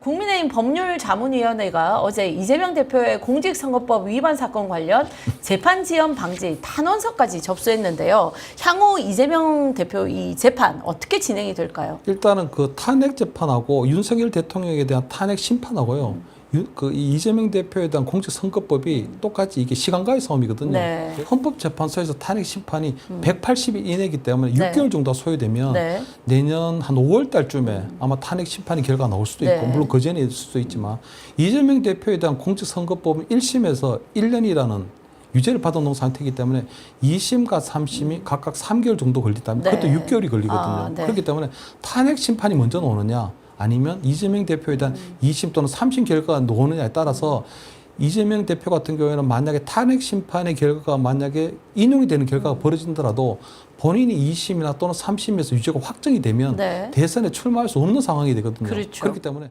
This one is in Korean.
국민의힘 법률자문위원회가 어제 이재명 대표의 공직선거법 위반 사건 관련 재판 지연 방지 탄원서까지 접수했는데요. 향후 이재명 대표 이 재판 어떻게 진행이 될까요? 일단은 그 탄핵 재판하고 윤석열 대통령에 대한 탄핵 심판하고요. 유- 그 이- 이재명 대표에 대한 공직선거법이 똑같이 이게 시간과의 싸움이거든요. 네. 헌법재판소에서 탄핵 심판이 180일 이내이기 때문에 네. 6개월 정도 소요되면 네. 내년 한 5월 달쯤에 아마 탄핵 심판이 결과 나올 수도 있고 네. 물론 그 전에 있을 수도 있지만 이재명 대표에 대한 공직선거법은 1심에서 1년이라는 유죄를 받아놓은 상태이기 때문에 2심과 3심이 각각 3개월 정도 걸린다면 네. 그것도 6개월이 걸리거든요. 아, 네. 그렇기 때문에 탄핵 심판이 먼저 나오느냐 아니면 이재명 대표에 대한 음. 2심 또는 3심 결과가 나오느냐에 따라서 이재명 대표 같은 경우에는 만약에 탄핵 심판의 결과가 만약에 인용이 되는 결과가 음. 벌어진더라도 본인이 2심이나 또는 3심에서 유죄가 확정이 되면 네. 대선에 출마할 수 없는 상황이 되거든요. 그렇죠. 그렇기 때문에